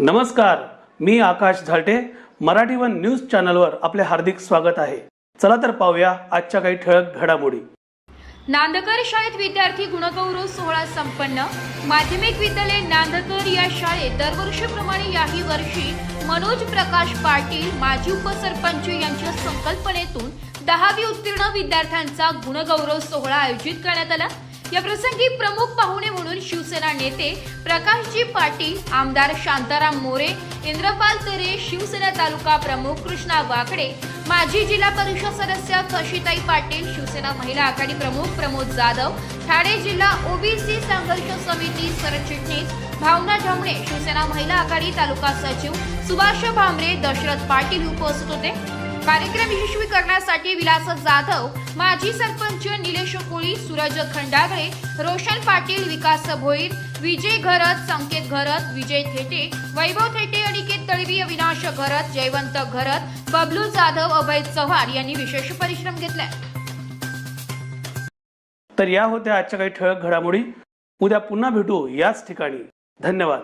नमस्कार मी Akash Zalte. Marathi one news चॅनलवर आपले हार्दिक स्वागत आहे. चला तर पाहूया आजच्या काही ठळक घडामोडी. नांदकर शाळेत विद्यार्थी गुणगौरव सोहळा संपन्न. माध्यमिक विद्यालय नांदकर या शाळेत दरवर्षीप्रमाणे याही वर्षी मनोज प्रकाश पाटील माजी उपसरपंच यांच्या संकल्पनेतून दहावी उत्तीर्ण विद्यार्थ्यांचा गुणगौरव सोहळा आयोजित करण्यात आला. या प्रसंगी प्रमुख पाहुणे म्हणून शिवसेना नेते प्रकाशजी पाटील आमदार शांताराम मोरे इंद्रपाल तरे शिवसेना तालुका प्रमुख कृष्णा वाकडे माजी जिल्हा परिषद सदस्य कशिताई पाटील शिवसेना महिला आघाडी प्रमुख प्रमोद जाधव ठाणे जिल्हा ओबीसी संघर्ष समिती सरचिटणीस भावना ढमणे शिवसेना महिला आघाडी तालुका सचिव सुभाष भामरे दशरथ पाटील उपस्थित होते. कार्यक्रम यशस्वी करण्यासाठी विलास जाधव माजी सरपंच निलेश कोळी सूरज खंडागळे रोशन पाटील विकास भोईर विजय घरत संकेत घरत विजय थेटे वैभव थेटे अनिकेत तळवी अविनाश घरत जयवंत घरत बबलू जाधव अभय चव्हाण यांनी विशेष परिश्रम घेतलाय. तर या होत्या आजच्या काही ठळक घडामोडी. उद्या पुन्हा भेटू याच ठिकाणी. धन्यवाद.